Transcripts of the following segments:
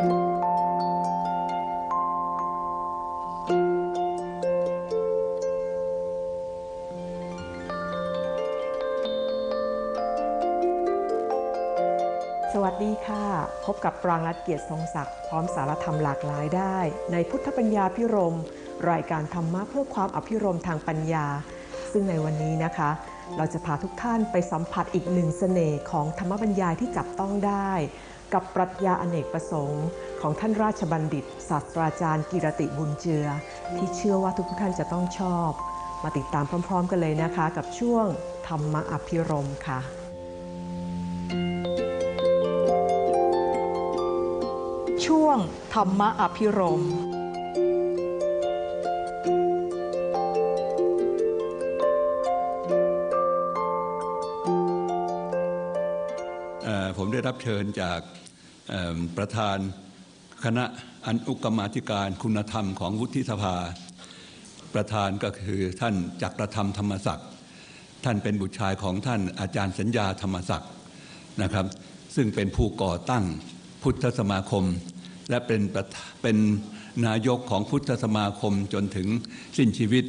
สวัสดีค่ะ พบกับปรางรัตเกียรติทรงศักดิ์พร้อมสารธรรมหลากหลายได้ ในพุทธปัญญาพิรม รายการธรรมะเพื่อความอภิรมทางปัญญา ซึ่งในวันนี้นะคะ เราจะพาทุกท่านไปสัมผัสอีกหนึ่งสเสน่ห์ของธรรมบัญญายที่จับต้องได้ กับปรัชญาอเนกประสงค์ ของท่านราชบัณฑิต ศาสตราจารย์ กิรติบุญเจือ ที่เชื่อว่าทุกท่านจะต้องชอบ มาติดตามพร้อม ๆ กันเลยนะคะ กับช่วงธรรมะอภิรมค่ะช่วงธรรมะอภิรมย์ เชิญจากประธานคณะอนุกรรมาธิการคุณธรรมของวุฒิสภา ประธานก็คือท่านจักรธรรมธรรมศักดิ์ท่านเป็นบุตรชายของท่านอาจารย์สัญญาธรรมศักดิ์นะครับ ซึ่งเป็นผู้ก่อตั้งพุทธสมาคม และเป็นเป็นนายกของพุทธสมาคมจนถึงสิ้นชีวิต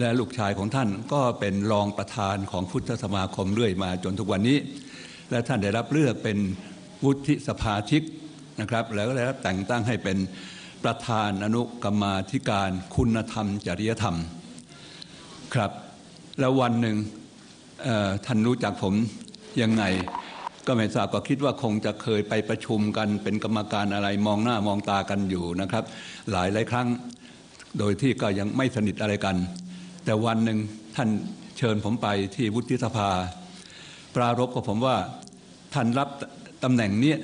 และลูกชายของท่านก็เป็นรองประธานของพุทธสมาคมเรื่อยมาจนทุกวันนี้ และท่านได้รับเลือกเป็นวุฒิสภาชิกนะครับ แล้วก็ได้รับแต่งตั้งให้เป็นประธานอนุกรรมาธิการคุณธรรม จริยธรรมครับ แล้ววันหนึ่งท่านรู้จักผมยังไง ก็ไม่ทราบก็คิดว่าคงจะเคยไปประชุมกันเป็นกรรมการอะไรมองหน้ามองตากันอยู่นะครับ หลายหลายครั้งโดยที่ก็ยังไม่สนิทอะไรกัน แต่วันหนึ่งท่านเชิญผมไปที่วุฒิสภา ปรารภกับผมว่าท่านรับตำแหน่งนี้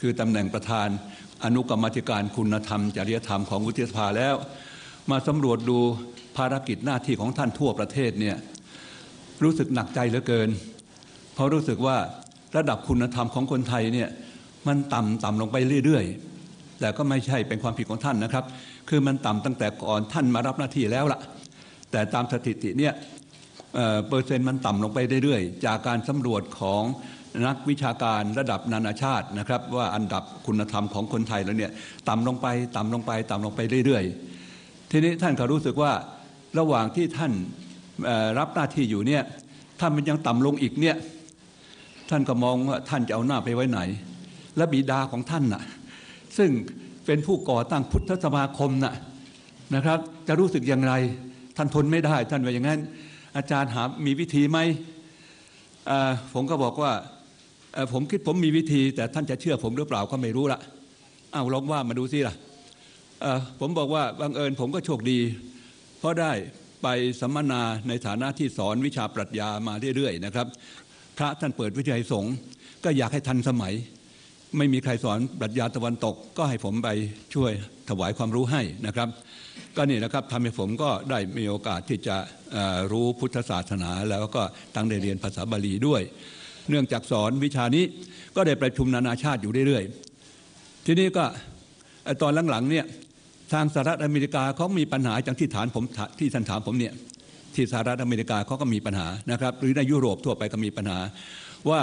คือตำแหน่งประธานอนุกรรมธิการคุณธรรม จริยธรรมของวุฒิสภาแล้ว มาสำรวจดูภารกิจหน้าที่ของท่านทั่วประเทศเนี่ยรู้สึกหนักใจเหลือเกิน เพราะรู้สึกว่าระดับคุณธรรมของคนไทยเนี่ยมันต่ำต่ำลงไปเรื่อยๆ แต่ก็ไม่ใช่เป็นความผิดของท่านนะครับ คือมันต่ำตั้งแต่ก่อนท่านมารับหน้าที่แล้วล่ะ แต่ตามสถิติเนี่ย เออเปอร์เซ็นต์มันต่ำลงไปเรื่อยๆ จากการสำรวจของนักวิชาการระดับนานาชาตินะครับ ว่าอันดับคุณธรรมของคนไทยแล้วเนี่ยต่ำลงไปต่ำลงไปต่ำลงไปเรื่อยๆ ทีนี้ท่านก็รู้สึกว่าระหว่างที่ท่านรับหน้าที่อยู่เนี่ยถ้ามันยังต่ำลงอีกเนี่ยท่านก็มองว่าท่านจะเอาหน้าไปไว้ไหน และบิดาของท่านน่ะซึ่งเป็นผู้ก่อตั้งพุทธสมาคมน่ะนะครับ จะรู้สึกอย่างไร ท่านทนไม่ได้ท่านว่าอย่างนั้น อาจารย์หามีวิธีไหมผมก็บอกว่าผมคิดผมมีวิธี แต่ท่านจะเชื่อผมหรือเปล่าก็ไม่รู้ละอ้าวลองว่ามาดูสิล่ะเอ่อผมบอกว่าบังเอิญผมก็โชคดี เพราะได้ไปสัมมนาในฐานะที่สอนวิชาปรัชญามาเรื่อยๆนะครับ พระท่านเปิดวิทยาสงฆ์ก็อยากให้ทันสมัย ไม่มีใครสอนปรัชญาตะวันตก ก็ให้ผมไปช่วยถวายความรู้ให้นะครับ ก็นี่นะครับทำให้ผมก็ได้มีโอกาสที่จะรู้พุทธศาสนา แล้วก็ตั้งได้เรียนภาษาบาลีด้วย เนื่องจากสอนวิชานี้ก็ได้ประชุมนานาชาติอยู่เรื่อยๆ ทีนี้ก็ตอนหลังๆเนี่ยทางสหรัฐอเมริกาเขามีปัญหาจากที่ฐานผมที่ท่านถามผมเนี่ยที่สหรัฐอเมริกาเขาก็มีปัญหานะครับ หรือในยุโรปทั่วไปก็มีปัญหา ว่า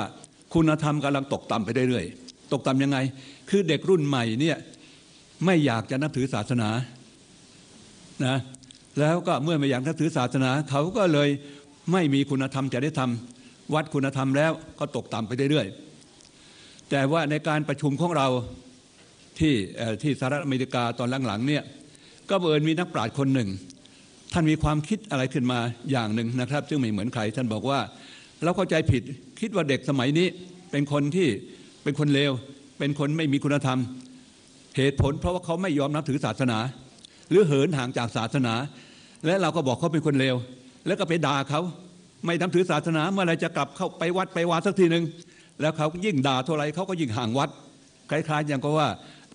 คุณธรรมกำลังตกต่ำไปเรื่อยๆ ตกต่ำยังไง คือเด็กรุ่นใหม่เนี่ยไม่อยากจะนับถือศาสนานะแล้วก็เมื่อไม่อยากนับถือศาสนา เขาก็เลยไม่มีคุณธรรมจริยธรรม วัดคุณธรรมแล้วก็ตกต่ำไปเรื่อยๆแต่ว่าในการประชุมของเราที่ที่สหรัฐอเมริกาตอนหลังๆเนี่ยก็เอิญมีนักปราชญ์คนหนึ่ง ท่านมีความคิดอะไรขึ้นมาอย่างหนึ่งนะครับ ซึ่งไม่เหมือนใครท่านบอกว่า เราเข้าใจผิดคิดว่าเด็กสมัยนี้เป็นคนที่ เป็นคนเลว เป็นคนไม่มีคุณธรรม เหตุผลเพราะว่าเขาไม่ยอมนับถือศาสนา หรือเหินห่างจากศาสนา และเราก็บอกเขาเป็นคนเลว แล้วก็ไปด่าเขาไม่นับถือศาสนาเมื่อไรจะกลับเข้าไปวัดไปวาสักทีหนึ่งแล้วเขายิ่งด่าเท่าไรเขาก็ยิ่งห่างวัดคล้ายๆอย่างก็ว่า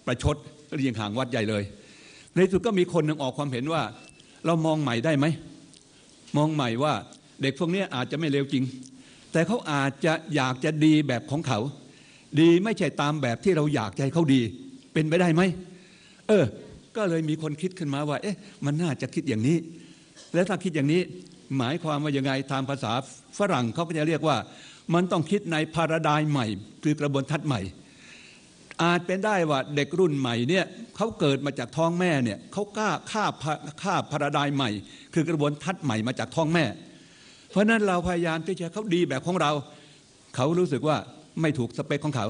ประชดก็ยิ่งห่างวัดใหญ่เลย ในสุดก็มีคนหนึ่งออกความเห็นว่า เรามองใหม่ได้ไหมมองใหม่ว่าเด็กพวกนี้อาจจะไม่เลวจริง แต่เขาอาจจะอยากจะดีแบบของเขา ดีไม่ใช่ตามแบบที่เราอยากให้เขาดี เป็นไปได้ไหมเออ ก็เลยมีคนคิดขึ้นมาว่า เอ๊ะ มันน่าจะคิดอย่างนี้ แล้วถ้าคิดอย่างนี้หมายความว่ายังไงตามภาษาฝรั่งเขาก็จะเรียกว่า มันต้องคิดในพาราไดใหม่ คือกระบวนทัศน์ใหม่ อาจเป็นได้ว่าเด็กรุ่นใหม่เนี่ยเขาเกิดมาจากท้องแม่เนี่ยเขากล้าข้าพะข้าพาราไดใหม่ คือกระบวนทัศน์ใหม่มาจากท้องแม่ เพราะนั้นเราพยายามที่จะเขาดีแบบของเรา เขารู้สึกว่า ไม่ถูกสเปคของเขา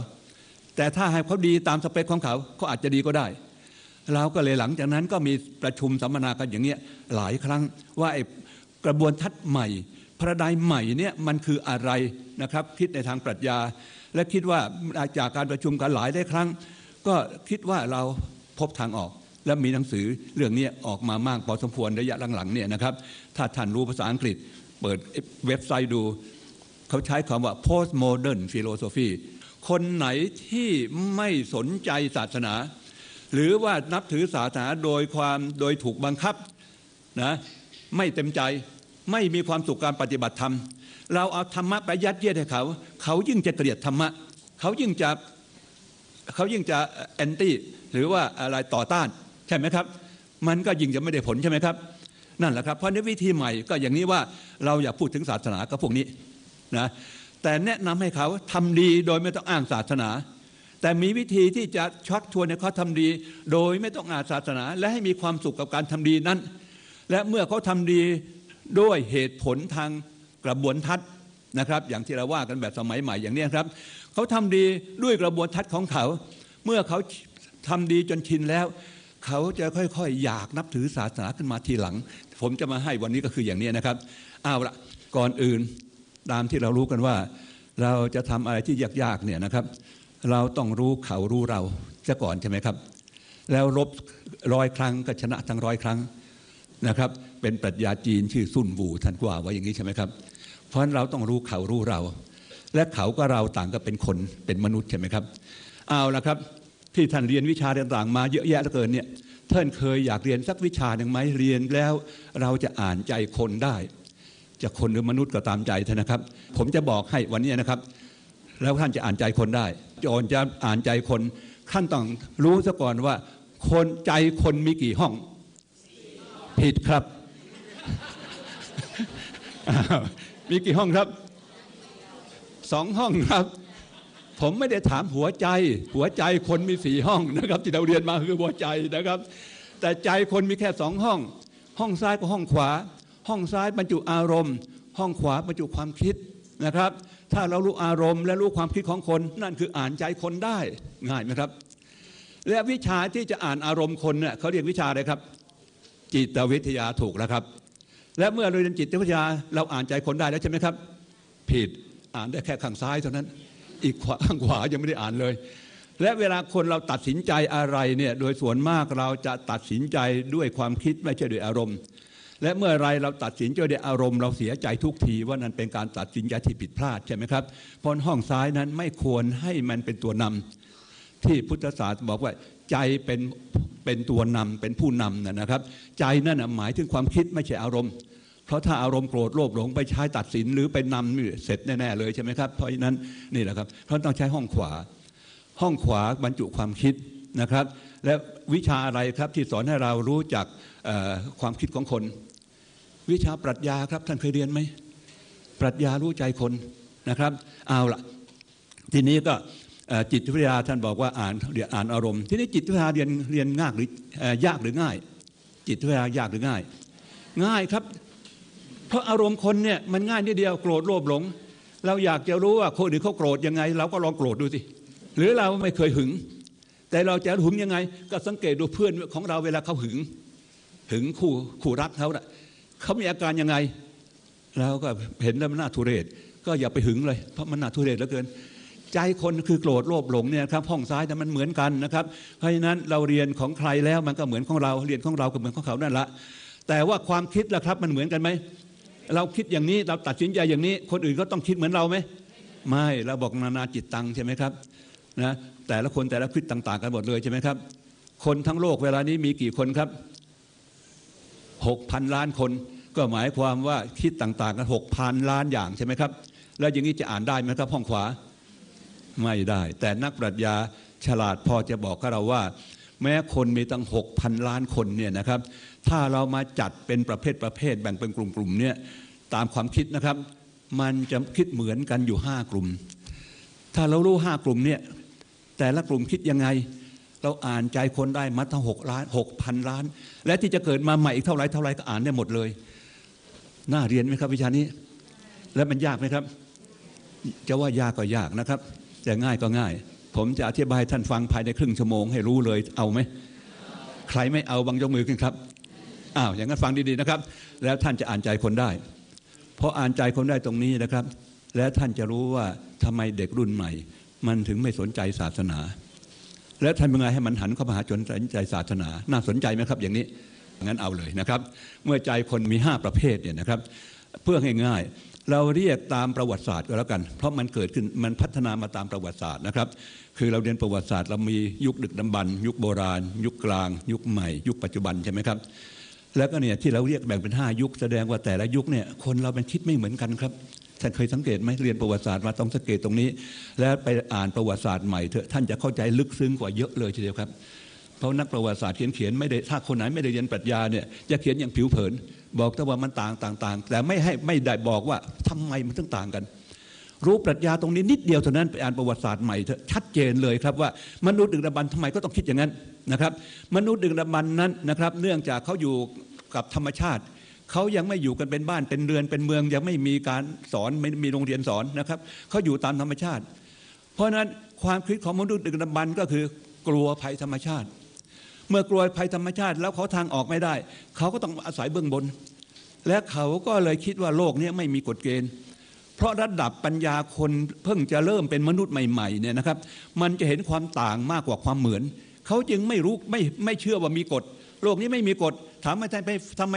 แต่ถ้าให้เขาดีตามสเปคของเขาเขาอาจจะดีก็ได้เราก็เลยหลังจากนั้นก็มีประชุมสัมมนากันอย่างเงี้ยหลายครั้งว่าไอ้กระบวนทัศน์ใหม่ พระไดใหม่เนี่ยมันคืออะไรนะครับ คิดในทางปรัชญา และคิดว่าจากการประชุมกันหลายได้ครั้ง ก็คิดว่าเราพบทางออก และมีหนังสือเรื่องนี้ออกมามากพอสมควรระยะหลังๆเนี่ยนะครับถ้าท่านรู้ภาษาอังกฤษ เปิดเว็บไซต์ดู เขาใช้คำว่า postmodern philosophy คนไหนที่ไม่สนใจศาสนา หรือว่านับถือศาสนาโดยความโดยถูกบังคับนะไม่เต็มใจไม่มีความสุขการปฏิบัติธรรม เราเอาธรรมะไปยัดเยียดให้เขา เขายิ่งจะเกลียดธรรมะ เขายิ่งจะเขายิ่งจะแอนตี้หรือว่าอะไรต่อต้าน ใช่ไหมครับ มันก็ยิ่งจะไม่ได้ผลใช่ไหมครับ นั่นแหละครับ เพราะในวิธีใหม่ก็อย่างนี้ว่าเราอย่าพูดถึงศาสนากับพวกนี้ นะแต่แนะนำให้เขาทำดีโดยไม่ต้องอ้างศาสนา แต่มีวิธีที่จะชักชวนให้เขาทำดี โดยไม่ต้องอ้างศาสนา และให้มีความสุขกับการทำดีนั้น และเมื่อเขาทำดีด้วยเหตุผลทางกระบวนทัศน์นะครับ อย่างที่เราว่ากันแบบสมัยใหม่อย่างนี้ครับเขาทำดีด้วยกระบวนทัศน์ของเขา เมื่อเขาทำดีจนชินแล้วเขาจะค่อยๆ อยากนับถือศาสนาขึ้นมาทีหลัง ผมจะมาให้วันนี้ก็คืออย่างนี้นะครับ เอาละก่อนอื่น ตามที่เรารู้กันว่า เราจะทำอะไรที่ยากๆเนี่ยนะครับ เราต้องรู้เขารู้เราซะก่อนใช่ไหมครับ แล้วรบร้อยครั้งก็ชนะทั้งร้อยครั้งนะครับ เป็นปรัชญาจีนชื่อซุนวูท่านกว่าไว้อย่างนี้ใช่ไหมครับ เพราะฉะนั้นเราต้องรู้เขารู้เรา และเขาก็เราต่างก็เป็นคนเป็นมนุษย์ใช่ไหมครับเอาละครับที่ท่านเรียนวิชาต่างๆมาเยอะแยะเหลือเกินเนี่ยท่านเคยอยากเรียนสักวิชาหนึ่งไหมเรียนแล้วเราจะอ่านใจคนได้ จะคนหรือมนุษย์ก็ตามใจท่านนะครับ ผมจะบอกให้วันนี้นะครับ แล้วท่านจะอ่านใจคนได้จอนจะอ่านใจคนท่านต้องรู้ซะก่อนว่า คนใจคนมีกี่ห้อง ผิดครับ มีกี่ห้องครับสองห้องครับ ผมไม่ได้ถามหัวใจ หัวใจคนมีสี่ห้องนะครับ ที่เราเรียนมาคือหัวใจนะครับ แต่ใจคนมีแค่สองห้อง ห้องซ้ายกับห้องขวา ห้องซ้ายบรรจุอารมณ์ ห้องขวาบรรจุความคิดนะครับ ถ้าเรารู้อารมณ์และรู้ความคิดของคน นั่นคืออ่านใจคนได้ง่ายไหมครับ และวิชาที่จะอ่านอารมณ์คนเนี่ยเขาเรียกวิชาอะไรครับ จิตวิทยาถูกแล้วครับ และเมื่อเราเรียนจิตวิทยาเราอ่านใจคนได้แล้วใช่ไหมครับ ผิดอ่านได้แค่ข้างซ้ายเท่านั้น อีกข้างขวายังไม่ได้อ่านเลยและเวลาคนเราตัดสินใจอะไรเนี่ยโดยส่วนมากเราจะตัดสินใจด้วยความคิดไม่ใช่ด้วยอารมณ์ และเมื่อไรเราตัดสินจด้วยอารมณ์เราเสียใจทุกทีว่านั้นเป็นการตัดสินใจที่ผิดพลาดใช่ไหมครับเพราะห้องซ้ายนั้นไม่ควรให้มันเป็นตัวนำที่พุทธศาสนาบอกว่าใจเป็นเป็นตัวนำเป็นผู้นำนะครับ ใจนั่นหมายถึงความคิดไม่ใช่อารมณ์ เพราะถ้าอารมณ์โกรธโลภหลงไปใช้ตัดสินหรือไปนำนี่เสร็จแน่ๆเลยใช่ไหมครับเพราะฉะนั้นนี่แหละครับเพราะต้องใช้ห้องขวา ห้องขวาบรรจุความคิดนะครับ และวิชาอะไรครับที่สอนให้เรารู้จักความคิดของคน วิชาปรัชญาครับท่านเคยเรียนไหมปรัชญารู้ใจคนนะครับ เอาละทีนี้ก็จิตวิทยาท่านบอกว่าอ่านเรียนอ่านอารมณ์ ทีนี้จิตวิทยาเรียนเรียนง่ายหรือเอ่อยากหรือง่าย จิตวิทยายากหรือง่าย ง่ายครับ เพราะอารมณ์คนเนี่ยมันง่ายนิดเดียวโกรธโลภหลง เราอยากจะรู้ว่าคนอื่นเขาโกรธยังไง เราก็ลองโกรธดูสิหรือเราไม่เคยหึง แต่เราจะหึงยังไง ก็สังเกตดูเพื่อนของเราเวลาเขาหึง หึงคู่คู่รักเขาน่ะ เขามีอาการยังไงเราก็เห็นแล้วมันน่าทุเรศ ก็อย่าไปหึงเลย เพราะมันน่าทุเรศเหลือเกิน ใจคนคือโกรธโลภหลงเนี่ยครับห้องซ้ายแต่มันเหมือนกันนะครับ เพราะฉะนั้นเราเรียนของใครแล้วมันก็เหมือนของเราเรียนของเราก็เหมือนของเขานั่นละแต่ว่าความคิดล่ะครับมันเหมือนกันไหมเราคิดอย่างนี้เราตัดสินใจอย่างนี้ คนอื่นก็ต้องคิดเหมือนเราไหมไม่เราบอกนานาจิตตังใช่ไหมครับนะแต่ละคนแต่ละคิดต่าง ๆ กันหมดเลยใช่ไหมครับ คนทั้งโลกเวลานี้มีกี่คนครับ หกพันล้านคน ก็หมายความว่าคิดต่างๆกันหกพันล้านอย่างใช่ไหมครับ แล้วอย่างนี้จะอ่านได้ไหมครับห้องขวาไม่ได้ แต่นักปรัชญาฉลาดพอจะบอกกับเราว่า แม้คนมีตั้งหกพันล้านคนเนี่ยนะครับ ถ้าเรามาจัดเป็นประเภทประเภทแบ่งเป็นกลุ่มๆเนี่ยตามความคิดนะครับ มันจะคิดเหมือนกันอยู่ห้ากลุ่ม ถ้าเรารู้ห้ากลุ่มเนี่ยแต่ละกลุ่มคิดยังไง เราอ่านใจคนได้มาทั้งหกล้านหกพันล้าน และที่จะเกิดมาใหม่อีกเท่าไรเท่าไรก็อ่านได้หมดเลย น่าเรียนไหมครับวิชานี้ แล้วมันยากไหมครับ จะว่ายากก็ยากนะครับ แต่ง่ายก็ง่าย ผมจะอธิบายท่านฟังภายในครึ่งชั่วโมงให้รู้เลยเอาไหมใครไม่เอาบางยกมือขึ้นครับอ้าวอย่างนั้นฟังดีๆนะครับ แล้วท่านจะอ่านใจคนได้เพราะอ่านใจคนได้ตรงนี้นะครับ แล้วท่านจะรู้ว่าทำไมเด็กรุ่นใหม่ มันถึงไม่สนใจศาสนา แล้วทำยังไงให้มันหันเข้ามาหาจนใจศาสนา น่าสนใจไหมครับ อย่างนี้งั้นเอาเลยนะครับ เมื่อใจคนมี 5 ประเภทเนี่ยนะครับ เพื่อง่ายๆเราเรียกตามประวัติศาสตร์ก็แล้วกัน เพราะมันเกิดขึ้นมันพัฒนามาตามประวัติศาสตร์นะครับ คือเราเรียนประวัติศาสตร์เรามียุคดึกดำบรรยุคโบราณ ยุคกลาง ยุคใหม่ ยุคปัจจุบันใช่ไหมครับแล้วก็เนี่ยที่เราเรียกแบ่งเป็น 5 ยุคแสดงว่าแต่ละยุคเนี่ยคนเราเป็นคิดไม่เหมือนกันครับ ท่านเคยสังเกตไหมเรียนประวัติศาสตร์มาต้องสังเกตตรงนี้ แล้วไปอ่านประวัติศาสตร์ใหม่เถอะท่านจะเข้าใจลึกซึ้งกว่าเยอะเลยทีเดียวครับ เพราะนักประวัติศาสตร์เขียนเขียนไม่ได้ถ้าคนไหนไม่ได้เรียนปรัชญาเนี่ยจะเขียนอย่างผิวเผิน บอกแต่ว่ามันต่างต่างแต่ไม่ให้ไม่ได้บอกว่าทำไมมันถึงต่างกัน รู้ปรัชญาตรงนี้นิดเดียวเท่านั้นไปอ่านประวัติศาสตร์ใหม่เถอะชัดเจนเลยครับว่ามนุษย์ดึกดำบรรพ์ทำไมก็ต้องคิดอย่างนั้นนะครับ มนุษย์ดึกดำบรรนั้นนะครับ เนื่องจากเขาอยู่กับธรรมชาติ เขายังไม่อยู่กันเป็นบ้านเป็นเรือนเป็นเมือง ยังไม่มีการสอนไม่มีโรงเรียนสอนนะครับเขาอยู่ตามธรรมชาติ เพราะฉะนั้นความคิดของมนุษย์ดึกดำบรรก็คือกลัวภัยธรรมชาติ เมื่อกลัวภัยธรรมชาติแล้วเขาทางออกไม่ได้ เขาก็ต้องอาศัยเบื้องบน และเขาก็เลยคิดว่าโลกนี้ไม่มีกฎเกณฑ์เพราะระดับปัญญาคนเพิ่งจะเริ่มเป็นมนุษย์ใหม่ๆเนี่ยนะครับ มันจะเห็นความต่างมากกว่าความเหมือน เขาจึงไม่รู้ไม่ไม่เชื่อว่ามีกฎ โลกนี้ไม่มีกฎ ถามว่าทำไมทำไม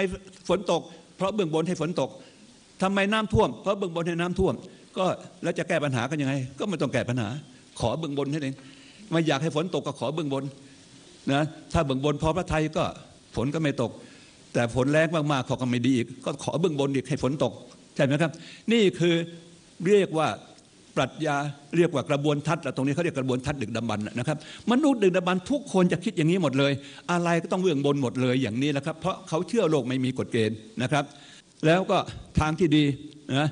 ฝนตก เพราะเบื้องบนให้ฝนตกทำไมน้ำท่วม เพราะเบื้องบนให้น้ำท่วม ก็แล้วจะแก้ปัญหากันยังไง ก็ไม่ต้องแก้ปัญหา ขอเบื้องบนนั่นเองไม่อยากให้ฝนตกก็ขอเบื้องบนนะถ้าเบื้องบนพอพระไทยก็ฝนก็ไม่ตก แต่ฝนแรงมากๆขาก็ไม่ดีอีกก็ขอเบื้องบนอีกให้ฝนตกใช่ไหมครับ นี่คือเรียกว่า ปรัชญาเรียกว่ากระบวนทัศน์ตรงนี้เขาเรียกกระบวนทัศน์ดึกดำบรรพ์นะครับมนุษย์ดึกดำบรรพ์ทุกคนจะคิดอย่างนี้หมดเลย อะไรก็ต้องเบื้องบนหมดเลยอย่างนี้นะครับ เพราะเขาเชื่อโลกไม่มีกฎเกณฑ์นะครับ แล้วก็ทางที่ดีนะ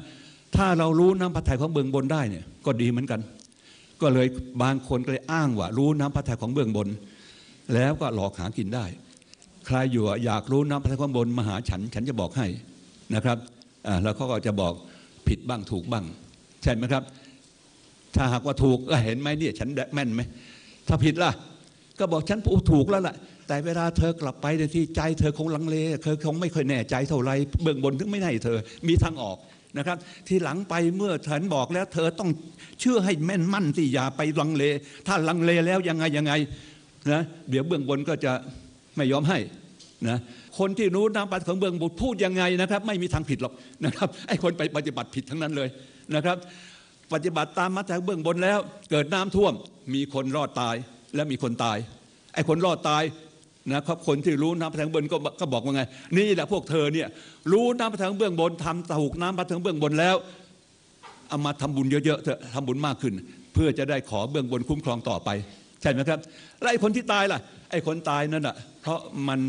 ถ้าเรารู้น้ำพระทัยของเบื้องบนได้เนี่ยก็ดีเหมือนกัน ก็เลยบางคนก็เลยอ้างว่ารู้น้ำพระทัยของเบื้องบน แล้วก็หลอกหากินได้ ใครอยู่อยากรู้น้ำพระทัยของบนมาหาฉันฉันจะบอกให้นะครับแล้วเขาก็จะบอกผิดบ้างถูกบ้างใช่ไหมครับ ถ้าหากว่าถูกก็เห็นไหมเนี่ยฉันแม่นไหมถ้าผิดล่ะ ก็บอกฉันพูดถูกแล้วล่ะ แต่เวลาเธอกลับไปในที่ใจเธอคงลังเลเธอคงไม่ค่อยแน่ใจเท่าไรเบื้องบนถึงไม่ให้เธอมีทางออกนะครับ ทีหลังไปเมื่อฉันบอกแล้ว เธอต้องเชื่อให้แม่นมั่นสิอย่าไปลังเล ถ้าลังเลแล้วยังไงยังไงนะเดี๋ยวเบื้องบนก็จะไม่ยอมให้นะคนที่รู้น้ำปัดของเบื้องบนพูดยังไงนะครับ ไม่มีทางผิดหรอกนะครับไอ้คนไปปฏิบัติผิดทั้งนั้นเลยนะครับ ปฏิบัติตามมาจากเบื้องบนแล้ว เกิดน้ำท่วม มีคนรอดตายและมีคนตายไอ้คนรอดตายนะครับคนที่รู้น้ำประทังเบื้องก็ก็บอกว่าไง นี่แหละพวกเธอเนี่ยรู้น้ำประทังเบื้องบนทำถูกน้ำประทังเบื้องบนแล้วเอามาทำบุญเยอะๆเถอะทำบุญมากขึ้น เพื่อจะได้ขอเบื้องบนคุ้มครองต่อไป ใช่ไหมครับ แล้วไอ้คนที่ตายล่ะไอ้คนตายนั่นอะเพราะมัน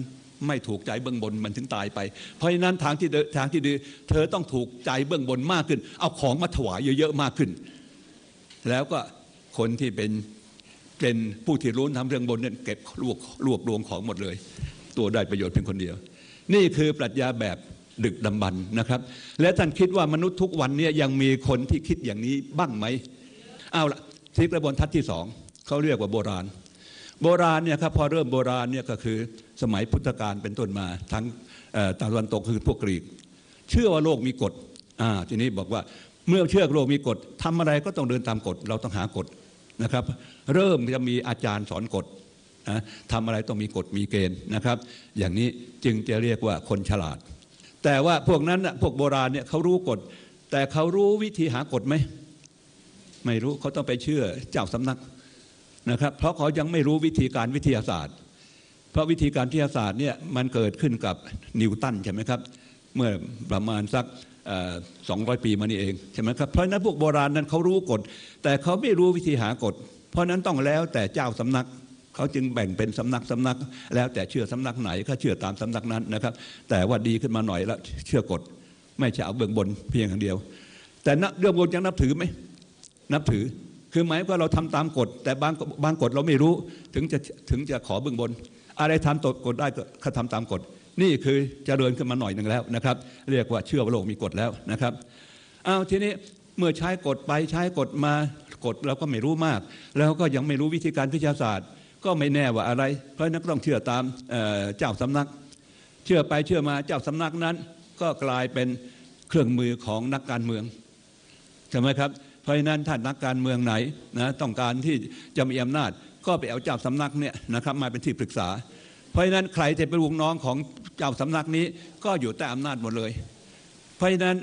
ไม่ถูกใจเบื้องบนมันถึงตายไป เพราะฉะนั้นทางที่ทางที่ดีเธอต้องถูกใจเบื้องบนมากขึ้น เอาของมาถวายเยอะๆมากขึ้น แล้วก็คนที่เป็นเป็นผู้ที่รู้ทำเรื่องบนเนี่ยเก็บรวบรวบรวมของหมดเลย ตัวได้ประโยชน์เพียงคนเดียว นี่คือปรัชญาแบบดึกดำบรรพ์นะครับ และท่านคิดว่ามนุษย์ทุกวันนี้ยังมีคนที่คิดอย่างนี้บ้างไหมเอาละที่กระบวนทัศน์ที่สองเขาเรียกว่าโบราณ โบราณเนี่ยครับพอเริ่มโบราณเนี่ยก็คือ สมัยพุทธกาลเป็นต้นมาทั้งตะวันตกคือพวกกรีก เชื่อว่าโลกมีกฎอ่าทีนี้บอกว่าเมื่อเชื่อโลกมีกฎทำอะไรก็ต้องเดินตามกฎ เราต้องหากฎนะครับ เริ่มจะมีอาจารย์สอนกฎนะทำอะไรต้องมีกฎมีเกณฑ์นะครับ อย่างนี้จึงจะเรียกว่าคนฉลาด แต่ว่าพวกนั้นพวกโบราณเนี่ยเขารู้กฎ แต่เขารู้วิธีหากฎไหมไม่รู้เขาต้องไปเชื่อเจ้าสำนักนะครับ เพราะเขายังไม่รู้วิธีการวิทยาศาสตร์ เพราะวิธีการวิทยาศาสตร์เนี่ยมันเกิดขึ้นกับนิวตันใช่ไหมครับ เมื่อประมาณสักสองร้อยปีมานี่เองใช่ไหมครับเพราะนั้นพวกโบราณนั้นเขารู้กฎ แต่เขาไม่รู้วิธีหากฎ เพราะนั้นต้องแล้วแต่เจ้าสำนักเขาจึงแบ่งเป็นสำนักสำนัก แล้วแต่เชื่อสำนักไหนก็เชื่อตามสำนักนั้นนะครับ แต่ว่าดีขึ้นมาหน่อยแล้วเชื่อกฎ ไม่ใช่เอาเบื้องบนเพียงอย่างเดียว แต่เรื่องบนยังนับถือไหมนับถือคือหมายว่าเราทำตามกฎ แต่บางบางกฎเราไม่รู้ถึงจะถึงจะขอเบื้องบน อะไรทำตดกฎได้ก็ทำตามกฎ นี่คือเจริญขึ้นมาหน่อยหนึ่งแล้วนะครับ เรียกว่าเชื่อว่าโลกมีกฎแล้วนะครับเอาทีนี้เมื่อใช้กฎไปใช้กฎมากฎเราก็ไม่รู้มาก แล้วก็ยังไม่รู้วิธีการวิทยาศาสตร์ ก็ไม่แน่ว่าอะไร เพราะนั้นก็ต้องเชื่อตามเเจ้าสำนัก เชื่อไปเชื่อมาเจ้าสำนักนั้น ก็กลายเป็นเครื่องมือของนักการเมืองใช่ไหมครับ เพราะฉะนั้นท่านนักการเมืองไหนนะต้องการที่จะมีอำนาจ ก็ไปเอาเจ้าสำนักเนี่ยนะครับมาเป็นที่ปรึกษา เพราะฉะนั้นใครจะเป็นลูกน้องของเจ้าสำนักนี้ก็อยู่ใต้อำนาจหมดเลย เพราะฉะนั้น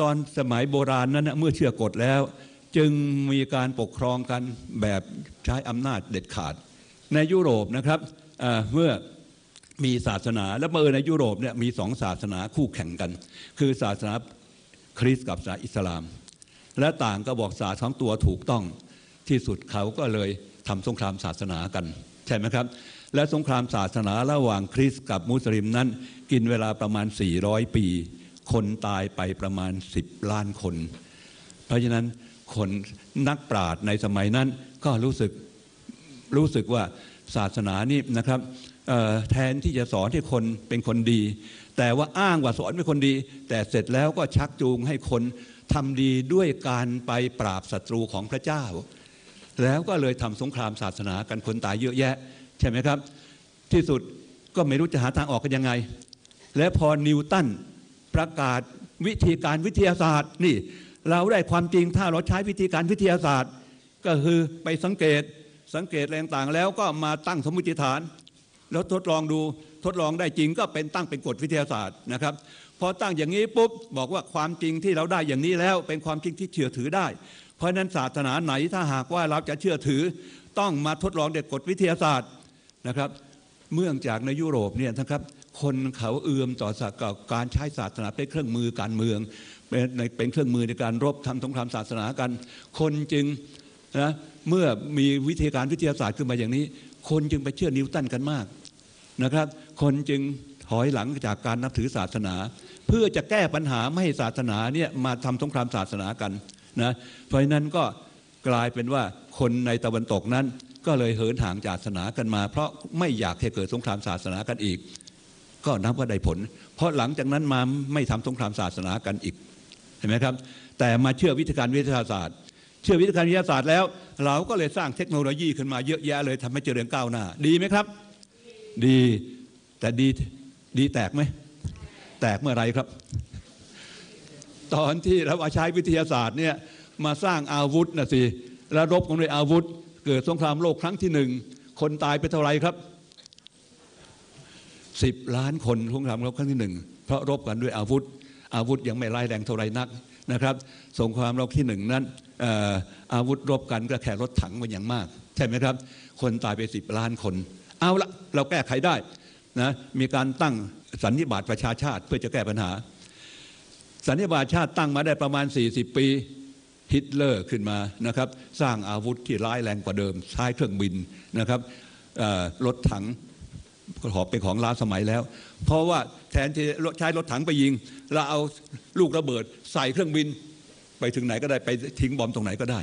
ตอนสมัยโบราณนั้นเมื่อเชื่อกฎแล้ว จึงมีการปกครองกันแบบใช้อำนาจเด็ดขาด ในยุโรปนะครับเอ่อเมื่อมีศาสนาและเมื่อในยุโรปเนี่ยมีสองศาสนาคู่แข่งกัน คือศาสนาคริสต์กับศาสนาอิสลาม และต่างก็บอกศาสตร์ของตัวถูกต้องที่สุดเขาก็เลย ทำสงครามศาสนากัน ใช่ไหมครับ และสงครามศาสนาระหว่างคริสต์กับมุสลิมนั้น กินเวลาประมาณ 400 ปี คนตายไปประมาณ 10 ล้านคน เพราะฉะนั้นคนนักปราชญ์ในสมัยนั้นก็รู้สึกรู้สึกว่าศาสนานี่นะครับแทนที่จะสอนให้คนเป็นคนดี แต่ว่าอ้างว่าสอนเป็นคนดี แต่เสร็จแล้วก็ชักจูงให้คนทำดีด้วยการไปปราบศัตรูของพระเจ้า แล้วก็เลยทำสงครามศาสนากันคนตายเยอะแยะ ใช่ไหมครับ ที่สุดก็ไม่รู้จะหาทางออกกันยังไง และพอนิวตันประกาศวิธีการวิทยาศาสตร์นี่ เราได้ความจริงถ้าเราใช้วิธีการวิทยาศาสตร์ ก็คือไปสังเกตสังเกตอะไรต่างๆแล้วก็มาตั้งสมมติฐาน แล้วทดลองดูทดลองได้จริงก็เป็นตั้งเป็นกฎวิทยาศาสตร์นะครับพอตั้งอย่างนี้ปุ๊บบอกว่าความจริงที่เราได้อย่างนี้แล้ว เป็นความจริงที่เชื่อถือได้ ราะนั้นศาสนาไหนถ้าหากว่าเราจะเชื่อถือต้องมาทดลองเด็ดกฎวิทยาศาสตร์นะครับ เมื่องจากในยุโรปเนี่ยนะครับคนเขาเอื้อมต่อศาสนาการใช้ศาสนาเป็นเครื่องมือการเมืองเป็นเป็นเครื่องมือในการรบทำสงครามศาสนากัน คนจึงนะเมื่อมีวิธีการวิทยาศาสตร์ขึ้นมาอย่างนี้ คนจึงไปเชื่อนิวตันกันมากนะครับ คนจึงถอยหลังจากการนับถือศาสนา เพื่อจะแก้ปัญหาไม่ให้ศาสนาเนี่ยมาทำสงครามศาสนากัน นะเพราะฉะนั้นก็กลายเป็นว่าคนในตะวันตกนั้น ก็เลยเหินห่างจากศาสนากันมา เพราะไม่อยากให้เกิดสงครามศาสนากันอีก ก็นับว่าได้ผล เพราะหลังจากนั้นมาไม่ทำสงครามศาสนากันอีกเห็นไหมครับ แต่มาเชื่อวิธีการวิทยาศาสตร์ เชื่อวิธีการวิทยาศาสตร์แล้ว เราก็เลยสร้างเทคโนโลยีขึ้นมาเยอะแยะเลยทำให้เจริญก้าวหน้า ดีไหมครับ ดีแต่ดีดีแตกไหมแตกเมื่อไรครับ ตอนที่เราใช้วิทยาศาสตร์เนี่ยมาสร้างอาวุธนะสิแล้วรบกันด้วยอาวุธ เกิดสงครามโลกครั้งที่หนึ่งคนตายไปเท่าไหรครับสิบล้านคนสงครามโลกครั้งที่หนึ่งเพราะรบกันด้วยอาวุธ อาวุธยังไม่ร้ายแรงเท่าไรนักนะครับสงครามโลกที่หนึ่งนั้นเอ่ออาวุธรบกันก็แค่รถถังมันอย่างมาก ใช่ไหมครับ คนตายไปสิบล้านคน เอาละเราแก้ไขได้นะมีการตั้งสันนิบาตประชาชาติเพื่อจะแก้ปัญหา สันนิบาตชาติตั้งมาได้ประมาณ 40 ปีฮิตเลอร์ขึ้นมานะครับ สร้างอาวุธที่ร้ายแรงกว่าเดิม ใช้เครื่องบินนะครับรถถังขอเป็นของล้าสมัยแล้ว เพราะว่าแทนที่ใช้รถถังไปยิง เราเอาลูกระเบิดใส่เครื่องบิน ไปถึงไหนก็ได้ไปทิ้งบอมตรงไหนก็ได้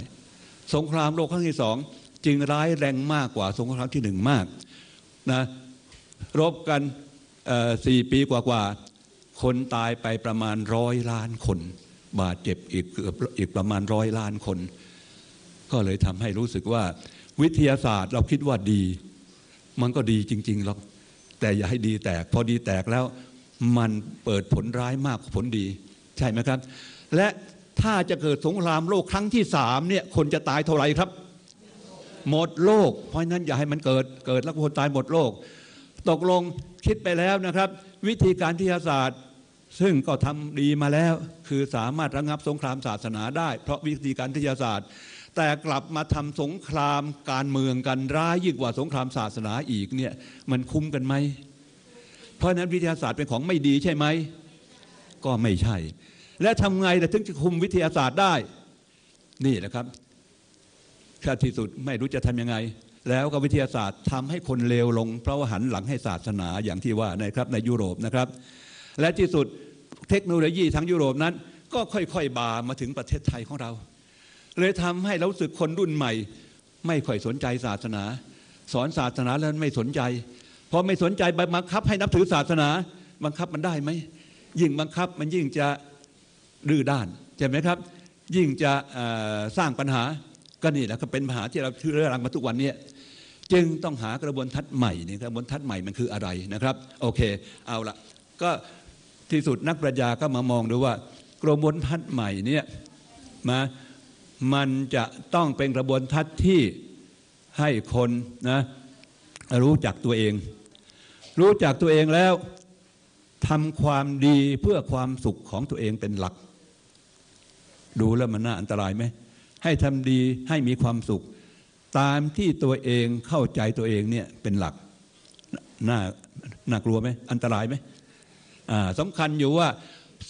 สงครามโลกครั้งที่สองจึงร้ายแรงมากกว่าสงครามที่หนึ่งมากนะรบกันสี่ปีกว่า คนตายไปประมาณร้อยล้านคน บาดเจ็บอีกเกือบอีกประมาณร้อยล้านคน ก็เลยทำให้รู้สึกว่า วิทยาศาสตร์เราคิดว่าดี มันก็ดีจริงๆหรอกแต่อย่าให้ดีแตก พอดีแตกแล้วมันเปิดผลร้ายมากกว่าผลดี ใช่ไหมครับ และถ้าจะเกิดสงครามโลกครั้งที่สามเนี่ยคนจะตายเท่าไหร่ครับ หมดโลก เพราะนั้นอย่าให้มันเกิดเกิดแล้วคนตายหมดโลก ตกลงคิดไปแล้วนะครับ วิธีการวิทยาศาสตร์ ซึ่งก็ทำดีมาแล้ว คือสามารถระงับสงครามศาสนาได้ เพราะวิธีการวิทยาศาสตร์ แต่กลับมาทำสงครามการเมืองกันร้ายยิ่งกว่าสงครามศาสนาอีกเนี่ยมันคุ้มกันไหม เพราะนั้นวิทยาศาสตร์เป็นของไม่ดีใช่ไหม ก็ไม่ใช่ และทำไงถึงจะคุมวิทยาศาสตร์ได้ นี่แหละครับถ้าที่สุดไม่รู้จะทำยังไงแล้วก็วิทยาศาสตร์ทำให้คนเลวลง เพราะว่าหันหลังให้ศาสนาอย่างที่ว่านะครับในยุโรปนะครับ และที่สุดเทคโนโลยีทั้งยุโรปนั้น ก็ค่อยๆ บามาถึงประเทศไทยของเรา เลยทำให้เราสึกคนรุ่นใหม่ ไม่ค่อยสนใจศาสนา สอนศาสนาแล้วไม่สนใจพอไม่สนใจไปบังคับให้นับถือศาสนา บังคับมันได้ไหมยิ่งบังคับมันยิ่งจะดื้อด้านใช่ไหมครับ ยิ่งจะสร้างปัญหาก็นี่แหละก็เป็นปัญหาที่เราเรื้อรังมาทุกวันนี้จึงต้องหากระบวนทัศน์ใหม่นี่กระบวนทัศน์ใหม่มันคืออะไรนะครับ โอเค เอาละก็ ที่สุดนักปรัชญาก็มามองดูว่ากระบวนทัศน์ใหม่เนี่ยมามันจะต้องเป็นกระบวนทัศน์ที่ให้คนนะรู้จักตัวเอง รู้จักตัวเองแล้วทำความดีเพื่อความสุขของตัวเองเป็นหลัก ดูแล้วมันน่าอันตรายไหมให้ทำดีให้มีความสุข ตามที่ตัวเองเข้าใจตัวเองเนี่ยเป็นหลักน่าน่ากลัวไหมอันตรายไหม สำคัญอยู่ว่า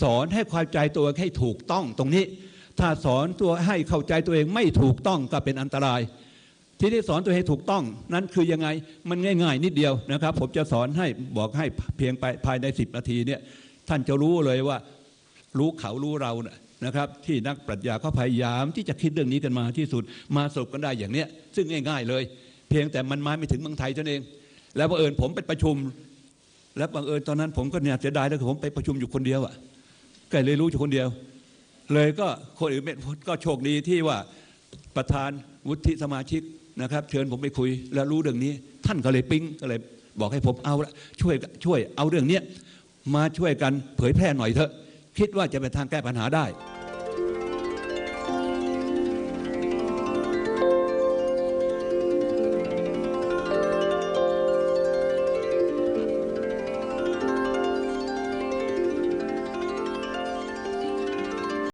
สอนให้ความใจตัวให้ถูกต้องตรงนี้ ถ้าสอนตัวให้เข้าใจตัวเองไม่ถูกต้องก็เป็นอันตราย ที่ได้สอนตัวเองถูกต้องนั้นคือยังไงมันง่าย ๆ นิดเดียวนะครับ ผมจะสอนให้บอกให้เพียงไปภายใน 10 นาทีเนี่ยท่านจะรู้เลยว่ารู้เขารู้เรานะนะครับ ที่นักปรัชญาเขาพยายามที่จะคิดเรื่องนี้กันมาที่สุดมาสรุปกันได้อย่างเนี้ยซึ่งง่าย ๆ เลย เพียงแต่มันมาไม่ถึงเมืองไทยเท่านั้นเอง แล้วบังเอิญผมไปประชุม แล้วบังเอิญตอนนั้นผมก็เนี่ยเสียดายแล้วผมไปประชุมอยู่คนเดียวอะก็เลยรู้อยู่คนเดียว เลยก็คนอื่นไม่ก็โชคดีที่ว่าประธานวุฒิสมาชิกนะครับ เชิญผมไปคุยแล้วรู้เรื่องนี้ ท่านก็เลยปิ๊งก็เลยบอกให้ผมเอาละช่วยช่วยเอาเรื่องนี้มาช่วยกันเผยแพร่หน่อยเถอะ คิดว่าจะเป็นทางแก้ปัญหาได้